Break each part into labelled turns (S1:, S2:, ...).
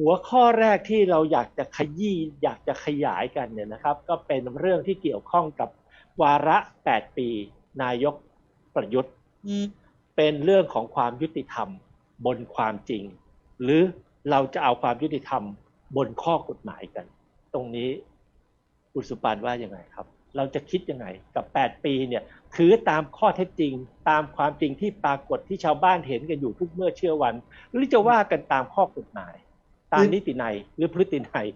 S1: หัวข้อแรกที่เราอยากจะขยี้อยากจะขยายกันเนี่ยนะครับ ก็เป็นเรื่องที่เกี่ยวข้องกับวาระ 8 ปี นายกประยุทธ์เป็นเรื่องของความยุติธรรมบนความจริง หรือเราจะเอาความยุติธรรมบนข้อกฎหมายกัน ตรงนี้อุสุปานว่ายังไงครับ เราจะคิดยังไงกับ 8 ปีเนี่ยคือตามข้อเท็จจริง ตามความจริงที่ปรากฏที่ชาวบ้านเห็นกันอยู่ทุกเมื่อเชื่อวัน หรือจะว่ากันตามข้อกฎหมาย ตามนิตินัยหรือพฤตินัย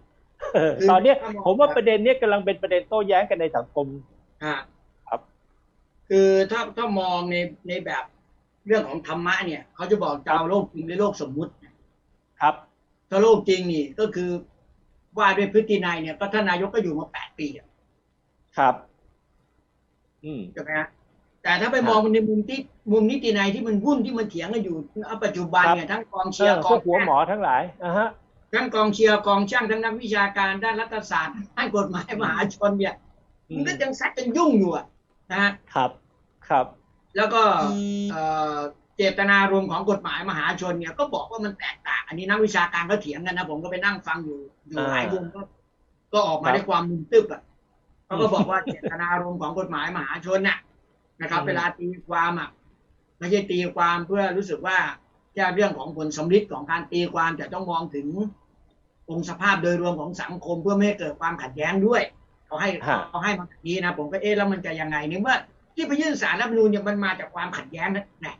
S1: เออตอนเนี้ยผมว่าประเด็นเนี้ยกำลังเป็นประเด็นโต้แย้งกันในสังคม
S2: ฮะ
S1: ครับ
S2: คือถ้าถ้ามองในในแบบเรื่องของธรรมะเนี่ย เขาจะบอกจะเอาโลกจริงหรือโลกสมมุติ
S1: ครับ
S2: ถ้าโลกจริงนี่ก็คือว่าด้วยพฤตินัยเนี่ยก็ท่านนายกก็อยู่มาแปดปีอะ
S1: ครับ อืม
S2: ใช่ไหมฮะแต่ถ้าไปมองในมุมที่มุมนิตินัยที่มันวุ่นที่มันเถียงกันอยู่เอาปัจจุบันเนี่ยทั้งกอง
S1: เอ
S2: เชีย
S1: อ
S2: ร์ก
S1: พ
S2: อ
S1: ว
S2: ง
S1: กหัวหมอทั้งหลายอะฮะ
S2: ทั้งกองเชียร์กองช่างทั้งนักวิชาการด้านรัฐศาสตร์ด้านกฎหมายมหาชนเนี่ย
S1: อืม
S2: มันก็ยังซัดกันยุ่งอยู่อะนะฮะ
S1: ครับครับ
S2: แล้วก็เอ่อเจตนารมณ์ของกฎหมายมหาชนเนี่ยก็บอกว่ามันแตกต่างอันนี้นักวิชาการก็เถียงกันนะผมก็ไปนั่งฟังอยู่อยู่
S1: อ่า
S2: หลายวงก็ก็ออกมา
S1: ครับ
S2: ได้ความมุมตึบอะเขาก็บอกว่าเจตนารมณ์ของกฎหมายมหาชนน่ะนะครับ
S1: อืม
S2: เวลาตีความอะไม่ใช่ตีความเพื่อรู้สึกว่าแค่เรื่องของผลสำลิดของการตีความแต่ต้องมองถึง องค์สภาพโดยรวมของสังคมเพื่อไม่ให้เกิดความขัดแย้งด้วยเขาให้
S1: ฮะ
S2: เขาให้มาแบบนี้นะผมก็เอ๊ะแล้วมันจะยังไงในเมื่อที่ไปยื่นสารรัฐธรรมนูญเนี่ยมันมาจากความขัดแย้งนั่นแหละ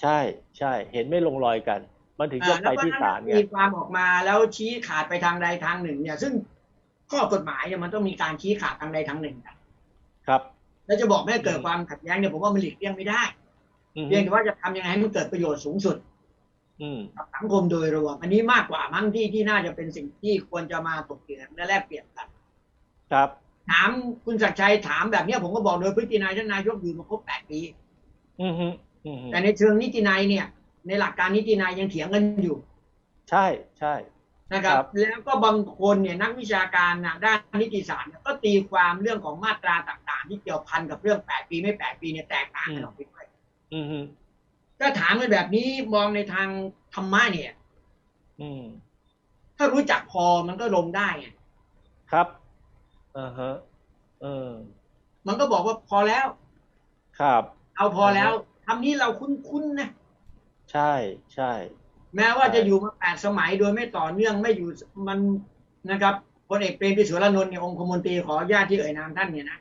S1: ใช่ใช่เห็นไม่ลงรอยกัน มันถึงจะ
S2: เอ่อ
S1: ไป
S2: แล้วก็
S1: ที่ศาลไง
S2: มีความออกมาแล้วชี้ขาดไปทางใดทางหนึ่ง เนี่ย ซึ่งข้อกฎหมายเนี่ยมันต้องมีการชี้ขาดทางใดทางหนึ่งนะครับ แล้วจะบอกไม่ให้เกิดความขัดแย้งเนี่ยผมว่ามันหลีกเลี่ยงไม่ได้
S1: อืม
S2: เพียงแต่ว่าจะทำยังไงให้มันเกิดประโยชน์สูงสุด
S1: อืม
S2: กับสังคมโดยรวม อันนี้มากกว่ามั้งที่ที่น่าจะเป็นสิ่งที่ควรจะมาตกเถียงและแลกเปลี่ยนกัน
S1: ครับ
S2: ถามคุณศักดิ์ชัยถามแบบเนี้ยผมก็บอกโดยพฤตินัยท่านนายกอยู่มาครบแปดปี
S1: อืมฮึอืมฮึ
S2: แต่ในเชิงนิตินัยเนี่ย ในหลักการนิตินัยยังเถียงกันอยู่
S1: ใช่ใช่
S2: นะครับ
S1: ครับ
S2: แล้วก็บางคนเนี่ยนักวิชาการนะด้านนิติศาสตร์เนี่ยก็ตีความเรื่องของมาตราต่าง ๆ ที่เกี่ยวพันกับเรื่องแปดปีไม่แปดปีเนี่ยแตกต่างกันออกไปด้วย
S1: อืมฮึ
S2: ถ้าถามกันแบบนี้มองในทางธรรมะเนี่ย
S1: อืม
S2: ถ้ารู้จักพอมันก็ลงได้ไง
S1: ครับอ่าฮะ เออ
S2: มันก็บอกว่าพอแล้ว
S1: ครับ
S2: เอาพอแล้วทำนี้เราคุ้นๆนะ
S1: ใช่ใช่
S2: แม้ว่า
S1: ใช่
S2: จะอยู่มาแปดสมัยโดยไม่ต่อเนื่องไม่อยู่มันนะครับพลเอกเปรมติสุรานนท์เนี่ยองคมนตรีขออนุญาตที่เอ่ยนามท่านเนี่ยนะ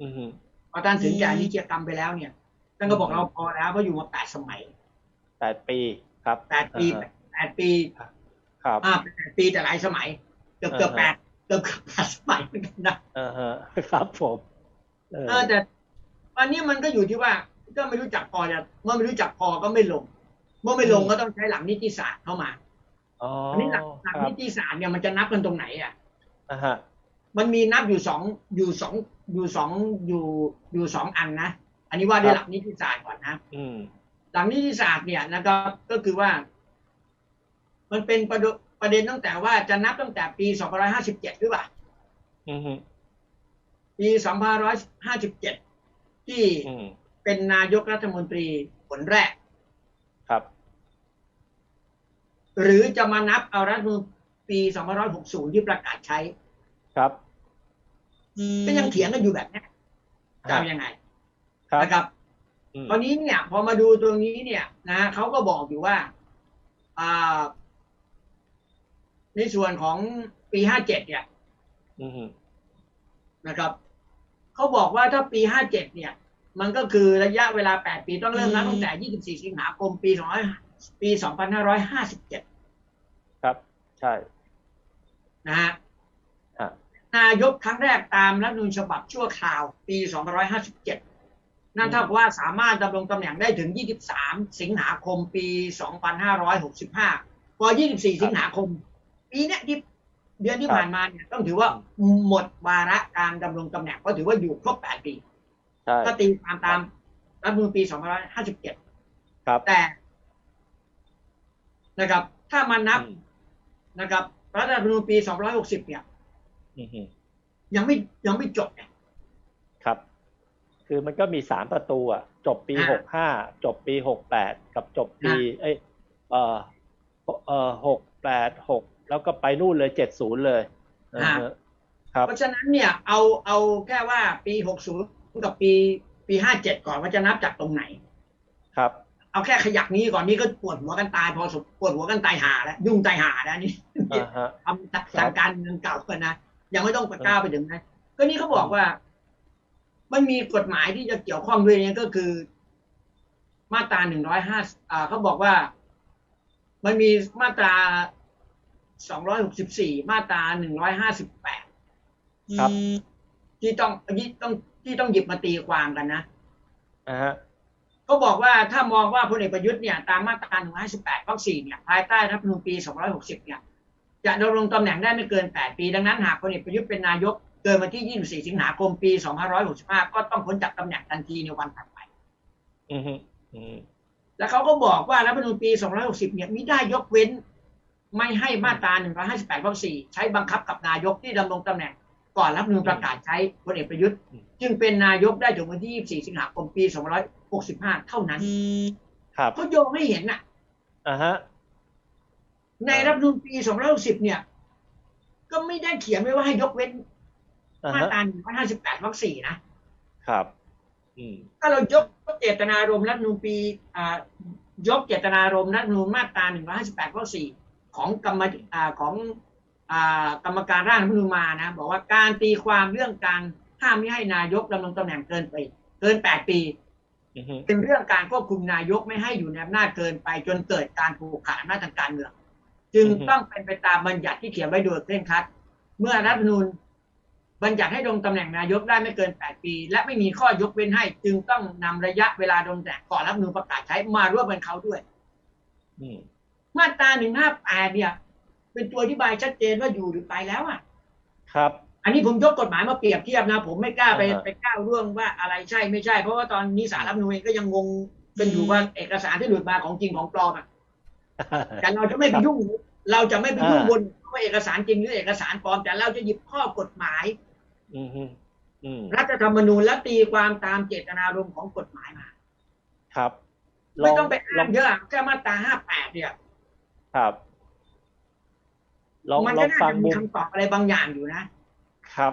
S1: อืมฮึ
S2: พอท่านถึงแก่นิจกรรมไปแล้วเนี่ย ท่านก็บอกเราพอแล้วเพราะอยู่มาแปดสมัย
S1: แปดปีครับ
S2: แปดปี
S1: อ่าฮะ
S2: แปดปี
S1: ครับ
S2: อ่าแปดปีแต่หลายสมัยเกือบเกือบ
S1: อ่า
S2: แป
S1: ฮะ
S2: ดเกือบเกือบแปดสมัยเหมือนกันนะ
S1: อ่าฮะครับผมเออ
S2: เออแต่อันนี้มันก็อยู่ที่ว่าก็ไม่รู้จักพอจะเมื่อไม่รู้จักพอก็ไม่ลง เมื่อไม่ลงก็ต้องใช้หลักนิติศาสตร์เข้ามา
S1: อ๋อ
S2: อันนี้หลักหลัก
S1: ครับ
S2: นิติศาสตร์เนี่ยมันจะนับกันตรงไหนอะ
S1: อ่าฮะ
S2: มันมีนับอยู่สองอยู่สองอยู่สองอยู่อยู่สองอันนะ อันนี้ว่าด้วยหลักนิติศาสตร์ก่อนนะ
S1: อืม
S2: หลักนิติศาสตร์เนี่ยนะครับ ก็คือว่า มันเป็นประเดประเด็นตั้งแต่ว่าจะนับตั้งแต่ปี 2557 หรือเปล่า
S1: อืมฮึ
S2: ปี 2557 ที่
S1: อืม
S2: เป็นนายกรัฐมนตรีผลแรก
S1: ครับ
S2: หรือจะมานับเอารัฐธรรมนูญปี 2560 ที่ประกาศใช้
S1: ครับ
S2: ก็ยังเถียงกันอยู่แบบเนี้ยจะเอายังไง
S1: ครับ
S2: นะครับ
S1: อืม
S2: ตอนนี้เนี่ย พอมาดูตรงนี้เนี่ยนะเขาก็บอกอยู่ว่าอ่า ในส่วนของปีห้าเจ็ดเนี่ย
S1: อืมฮึ
S2: นะครับเขาบอกว่าถ้าปีห้าเจ็ดเนี่ย มันก็คือระยะเวลาแปดปีต้องเริ่มนับตั้งแต่ยี่สิบสี่สิงหาคมปีสองปีสองพันห้าร้อยห้าสิบเจ็ด
S1: ครับ ใช่
S2: นะฮะ
S1: ฮะ
S2: นายกครั้งแรกตามรัฐธรรมนูญฉบับชั่วคราว ปีสองร้อยห้าสิบเจ็ด นั่นเท่ากับว่าสามารถดำรงตำแหน่งได้ถึง 23 สิงหาคมปี 2565 พอ 24 สิงหาคม ปีเนี้ยที่เดือนที่ผ่านมาเนี่ยต้องถือว่าหมดวาระการดำรงตำแหน่งเพราะถือว่าอยู่ครบ 8 ปี
S1: ใช่
S2: ก็ตีความตามรัฐธรรมนูญปี 2557
S1: ครับ
S2: แต่นะครับ ถ้ามานับ
S1: อืม
S2: นะครับ รัฐธรรมนูญปี 260 เนี่ย
S1: อืมฮึ
S2: ยังไม่ยังไม่จบเนี่ย
S1: ครับ คือมันก็มีสามประตูอะ จบปี
S2: อ่า
S1: หกห้าจบปีหกแปดกับจบปีเอ้ยเอ่อเอ่อหกแปดหกแล้วก็ไปนู่นเลยเจ็ดศูนย์เลยนะฮะครับ
S2: เพราะฉะนั้นเนี่ยเอาเอาแค่ว่าปีหกศูนย์กับปีปีห้าเจ็ดก่อนว่าจะนับจากตรงไหน
S1: ครับ
S2: เอาแค่ขยักนี้ก่อนนี่ก็ปวดหัวกันตายพอสมปวดหัวกันตายหาแล้วยุ่งตายหาแล้วนี่
S1: อ่าฮะ
S2: ทำทางการเมืองเก่ากันนะยังไม่ต้องไปก้าวไปถึงนะก็นี่เขาบอกว่า มันมีกฎหมายที่จะเกี่ยวข้องด้วยเนี่ยก็คือ มาตราหนึ่งร้อยห้าอ่าเขาบอกว่า มันมีมาตราสองร้อยหกสิบสี่มาตราหนึ่งร้อยห้าสิบแปด
S1: ครับ
S2: ที่ต้องที่ต้องที่ต้องหยิบมาตีความกันนะ
S1: อ่าฮะ
S2: เขาบอกว่าถ้ามองว่าพลเอกประยุทธ์เนี่ยตามมาตรา158วรรค4เนี่ยภายใต้รัฐธรรมนูญปี260เนี่ยจะดำรงตำแหน่งได้ไม่เกิน8ปี ดังนั้นหากพลเอกประยุทธ์เป็นนายก เกินวันที่ 24 สิงหาคม ปี 2565 ก็ต้องพ้นจากตำแหน่งทันทีในวันถัดไป
S1: อืมฮึอืม
S2: แล้วเขาก็บอกว่ารัฐธรรมนูญปี 260 เนี่ยมิได้ยกเว้น ไม่ให้มาตรา 158วรรค4ใช้บังคับกับนายกที่ดำรงตำแหน่ง ก่อนรัฐธรรมนูญประกาศใช้พลเอกประยุทธ์ จึงเป็นนายกได้ถึงวันที่ 24 สิงหาคม ปี 265 เท่านั้น
S1: ครับ
S2: เขาโยงให้เห็นน่ะ
S1: อ่าฮะ
S2: ในรัฐธรรมนูญปี 260 เนี่ย ก็ไม่ได้เขียนไว้ว่าให้ยกเว้น
S1: อ่า
S2: มา
S1: ฮะ
S2: ตรา158วรรค4นะ
S1: ครับอืม
S2: ถ้าเรายกเจตนารมณ์รัฐธรรมนูญปีอ่ายกเจตนารมณ์รัฐธรรมนูญมาตรา158วรรค4ของกรรมอ่าของอ่ากรรมการร่างรัฐธรรมนูญมานะ บอกว่าการตีความเรื่องการห้ามไม่ให้นายกดำรงตำแหน่งเกินไป เกิน8ปี
S1: อืมฮึ
S2: เป็นเรื่องการควบคุมนายกไม่ให้อยู่ในอำนาจเกินไป จนเกิดการผูกขาดอำนาจทางการเมือง จึงต้องเป็นไปตามบัญญัติที่เขียนไว้โดยเคร่งครัด เมื่อรัฐธรรมนูญ บัญญัติให้ดำรงตำแหน่งนายกได้ไม่เกิน 8 ปี และไม่มีข้อยกเว้นให้ จึงต้องนำระยะเวลาดำรงตำแหน่งก่อนรัฐธรรมนูญประกาศใช้มาร่วมกันเขาด้วย
S1: อืม
S2: มาตรา158เนี่ย เป็นตัวอธิบายชัดเจนว่าอยู่หรือไปแล้วอะ
S1: ครับ
S2: อันนี้ผมยกกฎหมายมาเปรียบเทียบนะ ผมไม่กล้าไป
S1: อ่าฮะ
S2: ไปก้าวร่วงว่าอะไรใช่ไม่ใช่ เพราะว่าตอนนี้สารรัฐธรรมนูญเองก็ยังงงเป็นอยู่ว่าเอกสารที่หลุดมาของจริงของปลอมอะแต่เราจะไม่ไปยุ่ง เราจะไม่ไปยุ่ง
S1: อ่า
S2: บนว่าเอกสารจริงหรือเอกสารปลอมแต่เราจะหยิบข้อกฎหมาย
S1: อืมฮึอืม
S2: รัฐธรรมนูญและตีความตามเจตนารมณ์ของกฎหมายมา
S1: ครับ
S2: ไม่ต้องไป
S1: ล
S2: อ้างเยอะแค่มาตราห้าแปดเนี่ย
S1: ครับลอง
S2: มัน
S1: ลอ
S2: ก็
S1: ง
S2: น่า
S1: ฟัง
S2: จะมี
S1: มุม
S2: คำตอบอะไรบางอย่างอยู่นะ
S1: ครับ